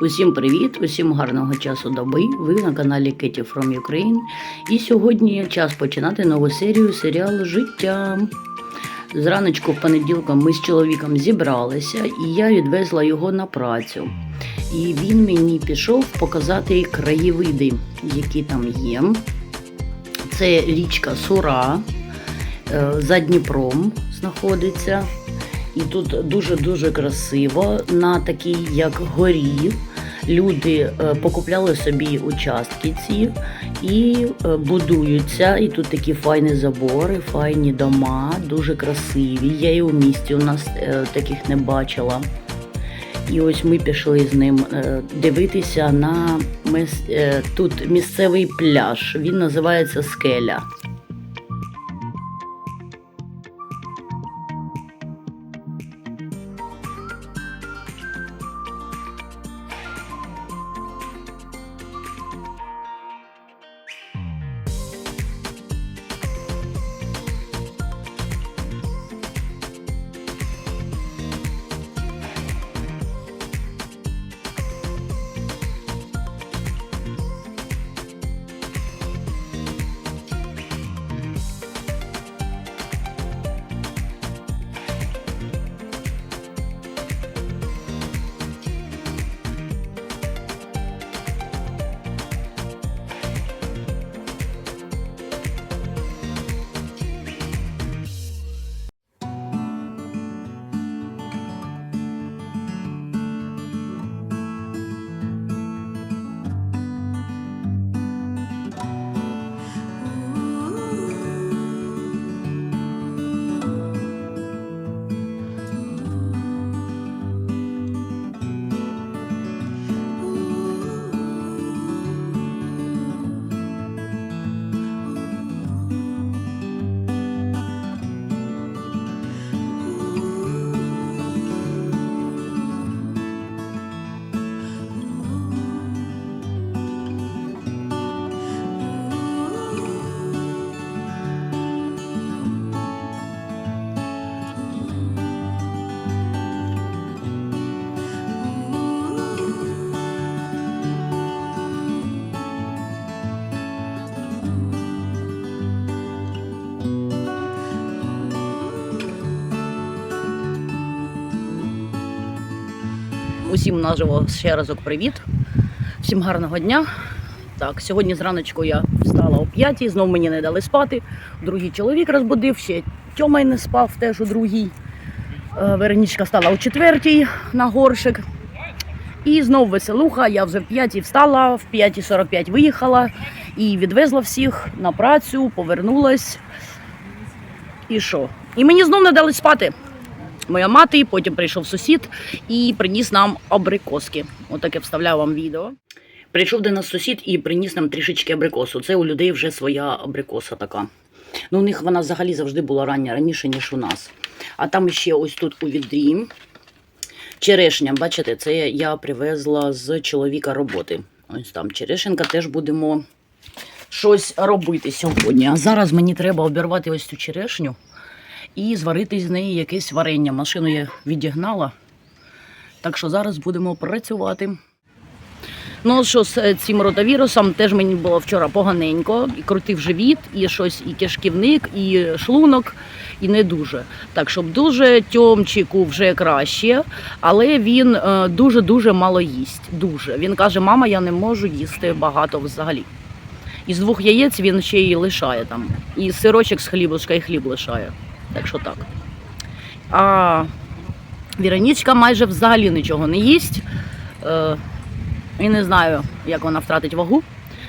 Усім привіт, усім гарного часу доби. Ви на каналі Кеті From Ukraine. І сьогодні час починати нову серію серіалу Життя. Зраночку в понеділка ми з чоловіком зібралися, і я відвезла його на працю. І він мені пішов показати краєвиди, які там є. Це річка Сура е, за Дніпром знаходиться. І тут дуже-дуже красиво на такій, як горі. Люди е, покупляли собі участки ці і е, будуються. І тут такі файні забори, файні дома, дуже красиві. Я і у місті у нас е, таких не бачила. І ось ми пішли з ним дивитися на тут місцевий пляж. Він називається Скеля. Усім наживо ще разок привіт. Всім гарного дня. Так, сьогодні зраночку я встала о 5, знов мені не дали спати. Другий чоловік розбудив, ще Тьомай не спав теж у другій. Е, Веронічка стала о четвертій на горшик. І знов веселуха. Я вже в 5 встала, в 5.45 виїхала і відвезла всіх на працю, повернулась. І що? І мені знов не дали спати моя мати, потім прийшов сусід і приніс нам абрикоски. Отаке вставляю вам відео. Прийшов до нас сусід і приніс нам трішечки абрикосу. Це у людей вже своя абрикоса така. Ну, у них вона взагалі завжди була рання, раніше, ніж у нас. А там ще ось тут у відрі. Черешня, бачите, це я привезла з чоловіка роботи. Ось там черешенка теж будемо щось робити сьогодні. А зараз мені треба обірвати ось цю черешню і зварити з неї якесь варення. Машину я відігнала. Так що зараз будемо працювати. Ну, що з е, цим ротавірусом теж мені було вчора поганенько, і крутив живіт, і щось, і кишківник, і шлунок, і не дуже. Так, щоб дуже тьомчику вже краще, але він е, дуже-дуже мало їсть. Дуже. Він каже, мама, я не можу їсти багато взагалі. Із двох яєць він ще й лишає там. І сирочок з хлібушка і хліб лишає. Так що так. А Віронічка майже взагалі нічого не їсть. Е, і не знаю, як вона втратить вагу.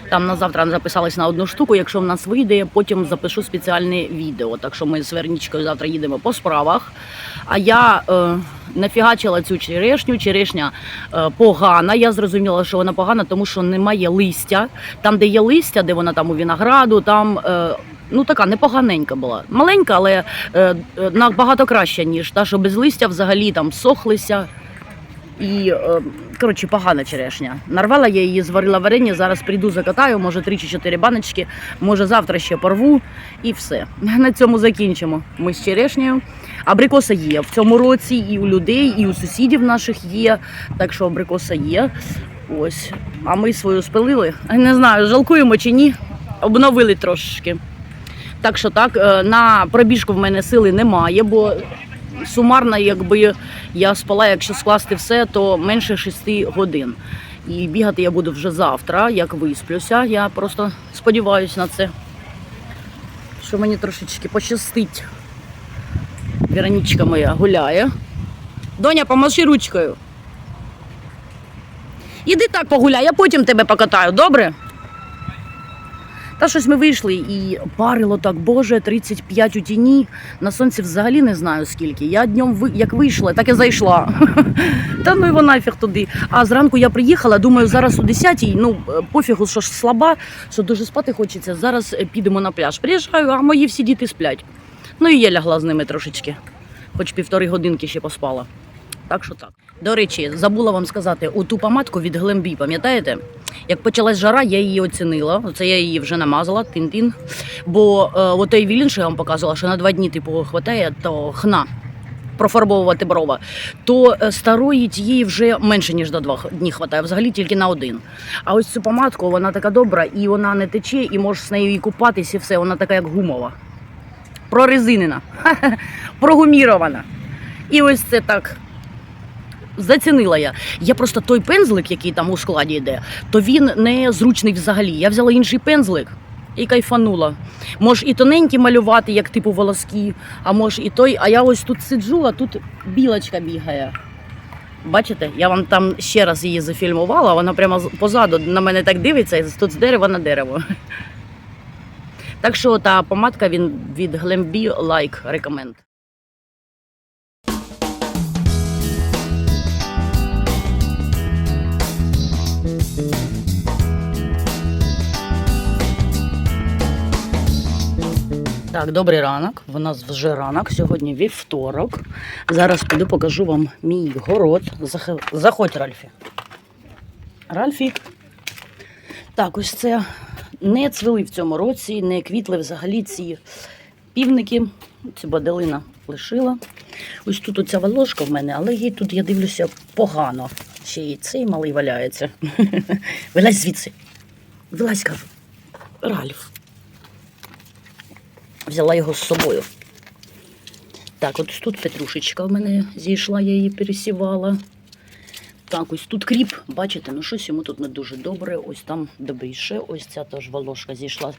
Там на завтра записалась на одну штуку. Якщо в нас вийде, я потім запишу спеціальне відео. Так що ми з Вернічкою завтра їдемо по справах. А я е, нафігачила цю черешню. Черешня е, погана. Я зрозуміла, що вона погана, тому що немає листя. Там, де є листя, де вона там у винограду, там. Е, Ну, така непоганенька була. Маленька, але е, е, набагато краща, ніж та, що без листя взагалі там сохлися. І, е, коротше, погана черешня. Нарвала я її, зварила варення, зараз прийду закатаю, може 3 чи 4 баночки, може завтра ще порву і все. На цьому закінчимо. Ми з черешнею. Абрикоса є в цьому році і у людей, і у сусідів наших є. Так що абрикоса є. Ось. А ми свою спилили. Не знаю, жалкуємо чи ні. Обновили трошечки. Так що так, е, на пробіжку в мене сили немає, бо сумарно, якби я спала, якщо скласти все, то менше 6 годин. І бігати я буду вже завтра, як висплюся. Я просто сподіваюся на це, що мені трошечки пощастить. Веронічка моя гуляє. Доня, помаши ручкою. Іди так погуляй, я потім тебе покатаю, добре? Та щось ми вийшли і парило так, боже, 35 у тіні. На сонці взагалі не знаю скільки. Я днем ви- як вийшла, так і зайшла. Та ну його нафіг туди. А зранку я приїхала, думаю, зараз о 10-й, ну е, пофігу, що ж слаба, що дуже спати хочеться. Зараз е, підемо на пляж. Приїжджаю, а мої всі діти сплять. Ну і я лягла з ними трошечки, хоч півтори годинки ще поспала. Так що так. До речі, забула вам сказати, оту помадку від Глембі, пам'ятаєте? Як почалась жара, я її оцінила. Оце я її вже намазала, тин-тин. Бо е, отой вілін, що я вам показувала, що на два дні типу хватає, то хна профарбовувати брова, то е, старої тієї вже менше, ніж до двох днів хватає, взагалі тільки на один. А ось цю помадку, вона така добра, і вона не тече, і можеш з нею і купатись, і все, вона така як гумова. Прорезинена, прогумірована. І ось це так зацінила я. Я просто той пензлик, який там у складі йде, то він не зручний взагалі. Я взяла інший пензлик і кайфанула. Може і тоненькі малювати, як типу волоски, а може і той. А я ось тут сиджу, а тут білочка бігає. Бачите, я вам там ще раз її зафільмувала, вона прямо позаду на мене так дивиться, і тут з дерева на дерево. Так що та помадка він від Glambi Like Recommend. Так, добрий ранок. У нас вже ранок. Сьогодні вівторок. Зараз піду покажу вам мій город. Зах- Заходь, Ральфі. Ральфік. Так, ось це не цвіли в цьому році, не квітли взагалі ці півники. Цю баделина лишила. Ось тут оця волошка в мене, але їй тут, я дивлюся, погано. Ще й цей малий валяється. Вилазь звідси. Вилазь, кажу. Ральф. Взяла його з собою. Так, от тут петрушечка в мене зійшла, я її пересівала. Так, ось тут кріп, бачите, ну щось йому тут не дуже добре. Ось там добріше. Ось ця теж волошка зійшла.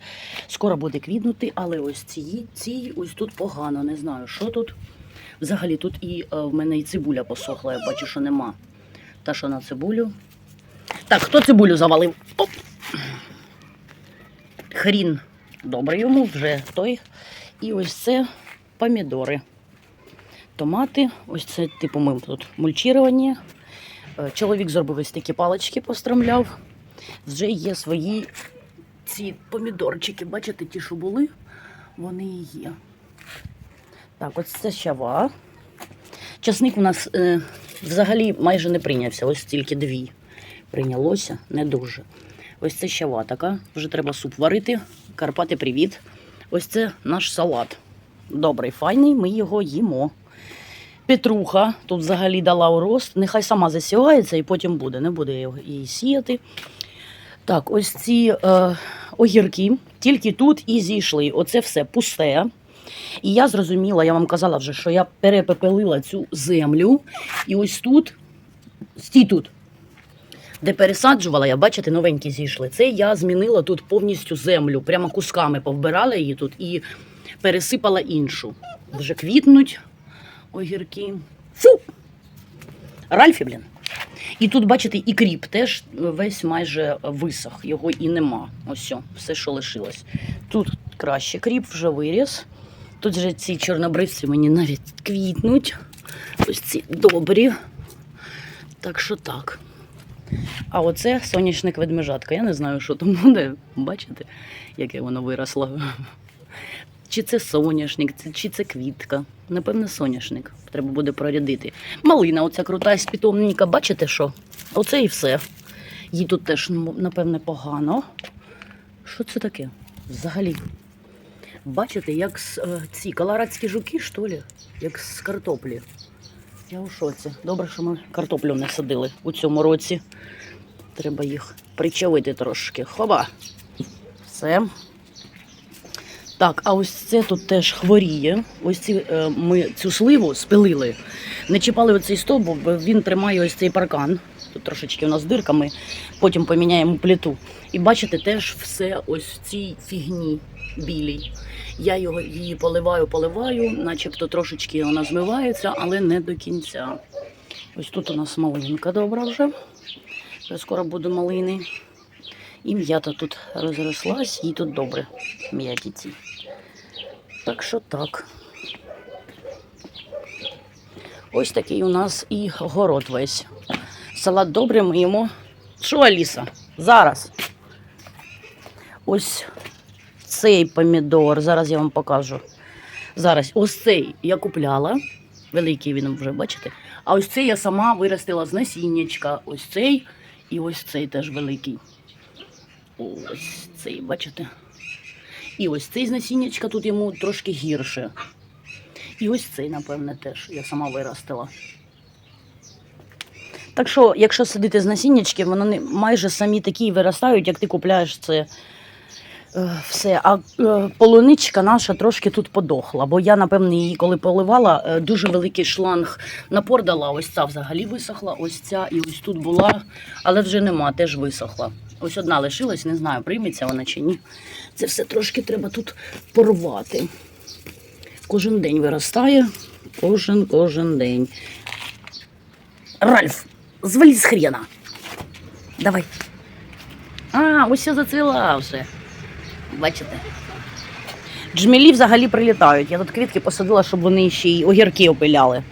Скоро буде квітнути, але ось ці, ці ось тут погано. Не знаю, що тут. Взагалі тут і е, в мене і цибуля посохла, я бачу, що нема. Та що на цибулю. Так, хто цибулю завалив? Оп! Хрін. Добре йому вже той. І ось це помідори. Томати. Ось це, типу, ми тут мульчірування. Е, Чоловік зробив ось такі палички, постромляв. Вже є свої ці помідорчики. Бачите, ті, що були, вони і є. Так, ось це щава. Часник у нас е, взагалі майже не прийнявся, ось тільки дві. Прийнялося, не дуже. Ось це щава така. Вже треба суп варити. Карпати, привіт. Ось це наш салат. Добрий, файний, ми його їмо. Петруха тут взагалі дала у рост. Нехай сама засівається і потім буде. Не буде її сіяти. Так, ось ці е, огірки тільки тут і зійшли. Оце все пусте. І я зрозуміла, я вам казала вже, що я перепепелила цю землю. І ось тут, стій тут, де пересаджувала, я бачите, новенькі зійшли. Це я змінила тут повністю землю, прямо кусками повбирала її тут і пересипала іншу. Вже квітнуть огірки. Фу! Ральфі, блін. І тут, бачите, і кріп теж весь майже висох, його і нема. Ось, все, що лишилось. Тут краще кріп вже виріс. Тут вже ці чорнобривці мені навіть квітнуть. Ось ці добрі. Так що так. А оце соняшник ведмежатка. Я не знаю, що там буде. Бачите, яке воно виросло. Чи це соняшник, чи це квітка. Напевно, соняшник. Треба буде прорядити. Малина, оця крута з питомника, бачите що? Оце і все. Їй тут теж, ну, напевне, погано. Що це таке? Взагалі. Бачите, як е, ці колорадські жуки, що ли? Як з картоплі. Я у шоці. Добре, що ми картоплю не садили у цьому році. Треба їх причавити трошки. Хоба. Все. Так, а ось це тут теж хворіє. Ось ці, е, ми цю сливу спилили. Не чіпали оцей стовбур, бо він тримає ось цей паркан. Тут трошечки у нас дирками, потім поміняємо плиту. І бачите, теж все ось в цій фігні білій. Я його, її поливаю, поливаю, начебто трошечки вона змивається, але не до кінця. Ось тут у нас малинка добра вже. Скоро буде малини. І м'ята тут розрослась, їй тут добре м'яті ці. Так що так. Ось такий у нас і город весь. Салат добре ми їмо. Що, Аліса? Зараз. Ось цей помідор. Зараз я вам покажу. Зараз ось цей я купляла. Великий він вже, бачите? А ось цей я сама виростила з насіннячка. Ось цей і ось цей теж великий. Ось цей, бачите? І ось цей з насіннячка тут йому трошки гірше. І ось цей, напевне, теж я сама виростила. Так що, якщо сидити з насіннячки, вони майже самі такі виростають, як ти купляєш це все. А е, полуничка наша трошки тут подохла, бо я, напевне, її коли поливала, е, дуже великий шланг напор дала. Ось ця взагалі висохла, ось ця і ось тут була, але вже нема, теж висохла. Ось одна лишилась, не знаю, прийметься вона чи ні. Це все трошки треба тут порвати. Кожен день виростає, кожен кожен день. Ральф, звали з хрена. Давай. А, ось я зацвіла вже. Бачите? Джмелі взагалі прилітають. Я тут квітки посадила, щоб вони ще й огірки опиляли.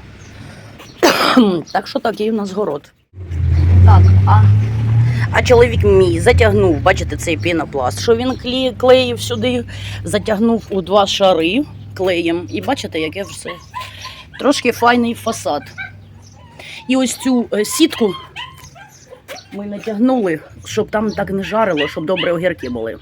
так що такий у нас город. Так, а, а чоловік мій затягнув, бачите, цей пінопласт, що він клеїв сюди, затягнув у два шари клеєм. І бачите, яке все. Трошки файний фасад. І ось цю е, сітку ми натягнули, щоб там так не жарило, щоб добре огірки були.